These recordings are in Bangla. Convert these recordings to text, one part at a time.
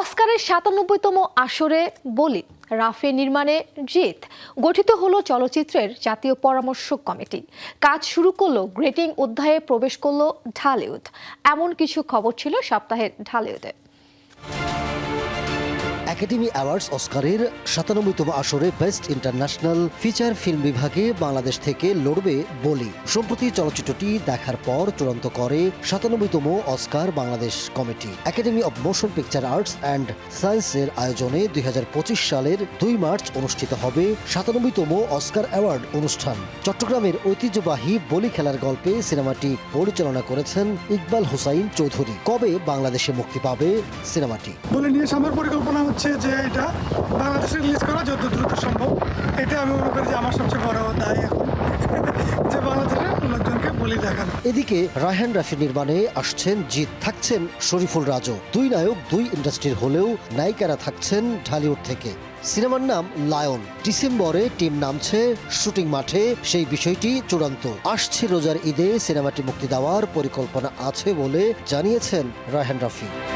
অস্কারের সাতানব্বইতম আসরে বলি, রাফে নির্মাণে জিত। গঠিত হলো চলচ্চিত্রের জাতীয় পরামর্শ কমিটি। কাজ শুরু করল গ্রেটিং অধ্যায়ে প্রবেশ করল ঢালিউড। এমন কিছু খবর ছিল সপ্তাহের ঢালিউডে। একাডেমি অ্যাওয়ার্ডস অস্কারের সাতানব্বইতম আসরে বেস্ট ইন্টারন্যাশনাল ফিচার ফিল্ম বিভাগে বাংলাদেশ থেকে লড়বে বলি। সম্প্রতি চলচ্চিত্রটি দেখার পর চূড়ান্ত করে সাতানব্বইতম Oscar Bangladesh committee. Academy of motion picture arts and সায়েন্সের আয়োজনে দুই হাজার পঁচিশ সালের দুই মার্চ অনুষ্ঠিত হবে সাতানব্বইতম অস্কার অ্যাওয়ার্ড অনুষ্ঠান। চট্টগ্রামের ঐতিহ্যবাহী বলি খেলার গল্পে সিনেমাটি পরিচালনা করেছেন ইকবাল হুসাইন চৌধুরী। কবে বাংলাদেশে মুক্তি পাবে সিনেমাটি? বলে নিয়ে পরিকল্পনা হচ্ছে যে এটা বাংলাদেশে রিলিজ করা যত দ্রুত সম্ভব। এটা আমি মনে করি যে আমার সবচেয়ে বড় দায় এখন। যে বাংলাদেশের লোকজনকে বলি দেখানো। এদিকে রায়হান রাফি নির্মাণে আসছেন জিৎ, থাকছেন শরীফুল রাজু। দুই নায়ক, দুই ইন্ডাস্ট্রির হলেও নায়িকারা থাকছেন ঢালিউড থেকে। সিনেমার নাম লায়ন। ডিসেম্বরে টিম নামছে শুটিং মাঠে, সেই বিষয়টি চূড়ান্ত। আসছে রোজার ঈদে সিনেমাটি মুক্তি দেওয়ার পরিকল্পনা আছে বলে জানিয়েছেন রায়হান রাফি।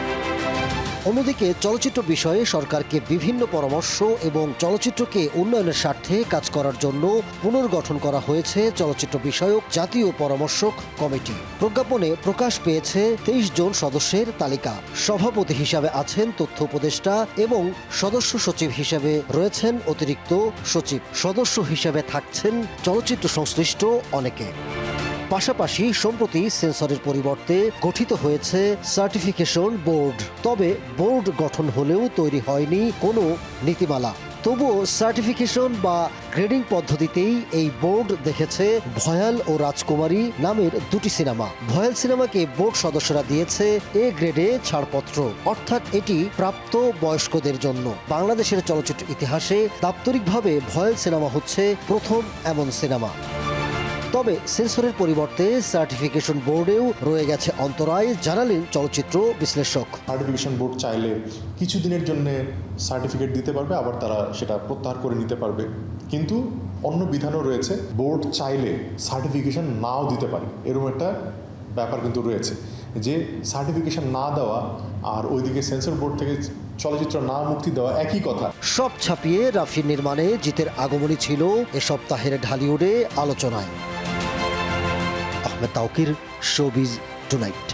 অন্যদিকে চলচ্চিত্র বিষয়ে সরকারকে বিভিন্ন পরামর্শ এবং চলচ্চিত্রকে উন্নয়নের স্বার্থে কাজ করার জন্য পুনর্গঠন করা হয়েছে চলচ্চিত্র বিষয়ক জাতীয় পরামর্শক কমিটি। প্রজ্ঞাপনে প্রকাশ পেয়েছে তেইশ জন সদস্যের তালিকা। সভাপতি হিসাবে আছেন তথ্য উপদেষ্টা এবং সদস্য সচিব হিসেবে রয়েছেন অতিরিক্ত সচিব। সদস্য হিসেবে থাকছেন চলচ্চিত্র সংশ্লিষ্ট অনেকে। পাশাপাশি সম্প্রতি সেন্সরের পরিবর্তে গঠিত হয়েছে সার্টিফিকেশন বোর্ড। তবে বোর্ড গঠন হলেও তৈরি হয়নি কোনো নীতিমালা। তবুও সার্টিফিকেশন বা গ্রেডিং পদ্ধতিতেই এই বোর্ড দেখেছে ভয়াল ও রাজকুমারী নামের দুটি সিনেমা। ভয়াল সিনেমাকে বোর্ড সদস্যরা দিয়েছে এ গ্রেডে ছাড়পত্র। অর্থাৎ এটি প্রাপ্ত বয়স্কদের জন্য। বাংলাদেশের চলচ্চিত্র ইতিহাসে দাপ্তরিকভাবে ভয়াল সিনেমা হচ্ছে প্রথম এমন সিনেমা। তবে সেন্সরের পরিবর্তে সার্টিফিকেশন বোর্ডেও রয়ে গেছে অন্তরায় জানালেন চলচ্চিত্র বিশ্লেষক। সার্টিফিকেশন বোর্ড চাইলে কিছু দিনের জন্য সার্টিফিকেট দিতে পারবে আবার তারা সেটা প্রত্যাহার করে নিতে পারবে। কিন্তু অন্য বিধানও রয়েছে বোর্ড চাইলে সার্টিফিকেশন নাও দিতে পারে। এরকম একটা ব্যাপার কিন্তু রয়েছে যে সার্টিফিকেশন না দেওয়া আর ওইদিকে সেন্সর বোর্ড থেকে চলচ্চিত্র না মুক্তি দেওয়া একই কথা। সব ছাপিয়ে রাফির নির্মাণে জিতের আগমনী ছিল এ সপ্তাহের ঢালিউডে আলোচনায়। Ahmed Tauquir showbiz tonight